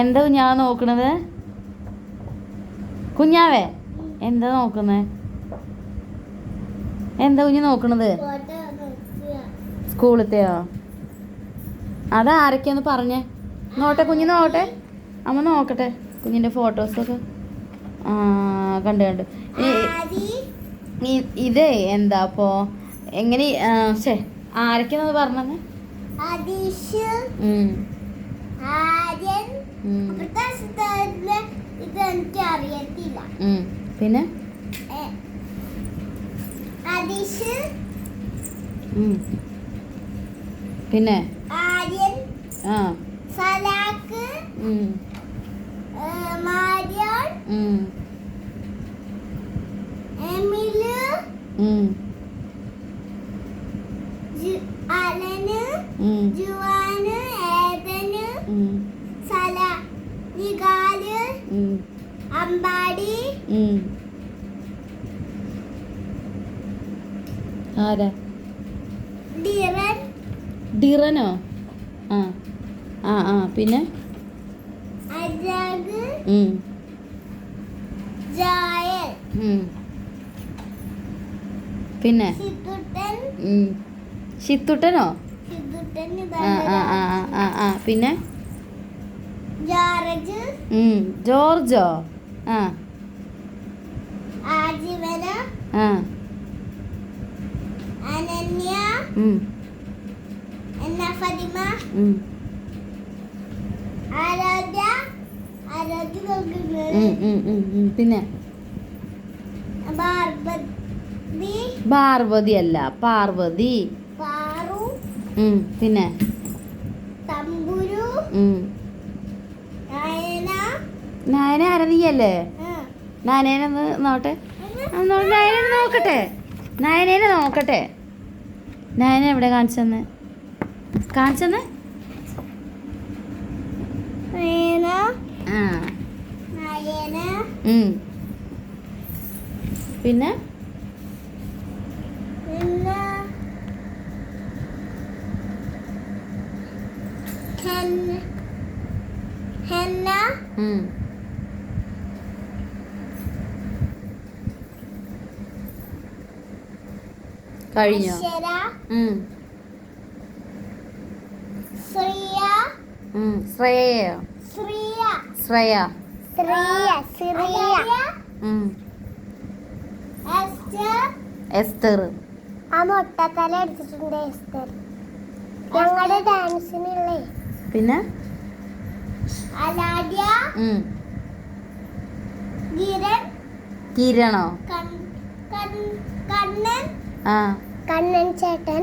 എന്താ കുഞ്ഞാവ നോക്കണത്? കുഞ്ഞാവേ എന്താ നോക്കുന്നത് എന്താ കുഞ്ഞ് നോക്കണത്? സ്കൂളത്തെയോ അത് ആരൊക്കെയാന്ന് പറഞ്ഞേ. നോട്ടെ കുഞ്ഞ് നോട്ടെ. അമ്മ നോക്കട്ടെ കുഞ്ഞിന്റെ ഫോട്ടോസൊക്കെ ആ കണ്ട് കണ്ട്. ഇതേ എന്താ അപ്പോ എങ്ങനെ ശേ ആരൊക്കെയാന്നത് പറഞ്ഞത്? പിന്നെ? പിന്നെ? ആ. സലാക്ക് മാരിയോൺ എമിൽ അലന് ഉം, അമ്പാടി. ആരാ? ഡിറൻ. ഡിറനോ? ആ. ആ ആ. പിന്നെ? അജാഗ്. ജായൽ. പിന്നെ. ഷിത്തുട്ടനോ പിന്നെ. ജോർജോ? ആ. ആജീവന ആ. അനന്യ. ഉം, എന്ന ഫതിമ? ഉം, നോക്കുന്നത്. പിന്നെ? പാർവതി. പാർവതി അല്ല പാർവതി. പാറു. പിന്നെ? തമ്പുരു. നായന ആരാ നീയല്ലേ ആ. നായനൊന്ന് നോട്ടെ നയനെ നോക്കട്ടെ. നയനേനെ നോക്കട്ടെ. നയന എവിടെ കാണിച്ചെന്ന്? കാണിച്ചെന്ന്? പിന്നെ? ഹെന്ന. ഹെന്ന. കഴിഞ്ഞോ. ശ്രിയ. ശ്രേയ. എസ്തർ ആ മുട്ടത്തല എടുത്തിട്ടുണ്ട് എസ്റ്റർ. ഞങ്ങളുടെ ഡാൻസിനുള്ളേ. പിന്നെ? കിരണോ? കണ്ണൻ. കണ്ണൻ ചേട്ടൻ.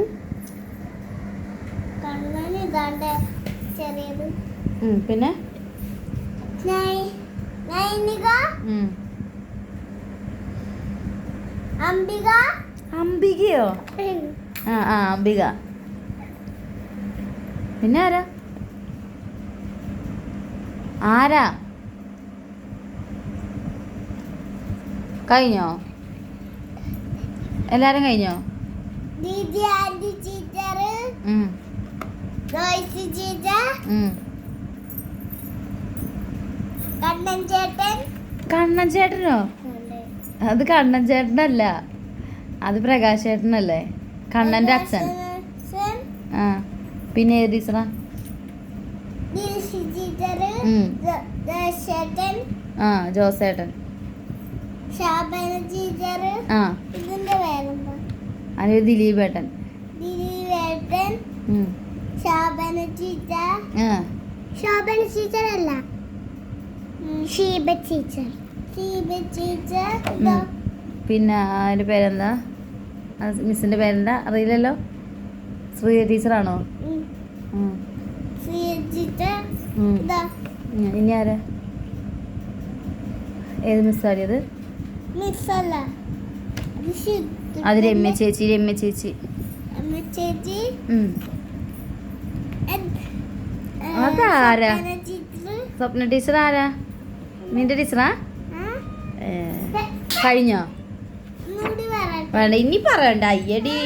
കണ്ണൻ ഇതാണ്ട് ചെറിയത്. പിന്നെ. അംബിക. അംബികയോ? ആ ആ അംബിക. പിന്നെ ആരാ? ആരാ? കഴിഞ്ഞോ? എല്ലാരും കഴിഞ്ഞോ? കണ്ണൻ ചേട്ടൻ. കണ്ണൻ ചേട്ടനോ? അത് കണ്ണൻ ചേട്ടനല്ല. അത് പ്രകാശ് ചേട്ടനല്ലേ? കണ്ണന്റെ അച്ഛൻ. ആ. പിന്നെ ഏത് ടീച്ചറാ? ആ ജോസേട്ടൻ ആ. ദിലീപ് ഏട്ടൻ ദിലീപ് ഏട്ടൻ ടീച്ചർ ശോഭന ടീച്ചർ അല്ല ഷീബ ടീച്ചർ ഷീബ ടീച്ചർ. പിന്നെ അതിന്റെ പേരെന്താ? മിസ്സിന്റെ മിസ്സിന്റെ പേരെന്താ? അറിയില്ലല്ലോ? ശ്രീ ടീച്ചറാണോ. ഇനി ആരാ? ഏത് മിസ്സാടിയത് അത് രമ്യ ചേച്ചി രമ്യ ചേച്ചി. അതാരാ? സ്വപ്ന ടീച്ചർ ആരാ നിന്റെ ടീച്ചറാ? കഴിഞ്ഞോ? വേണ്ട ഇനി പറയണ്ട അയ്യടി.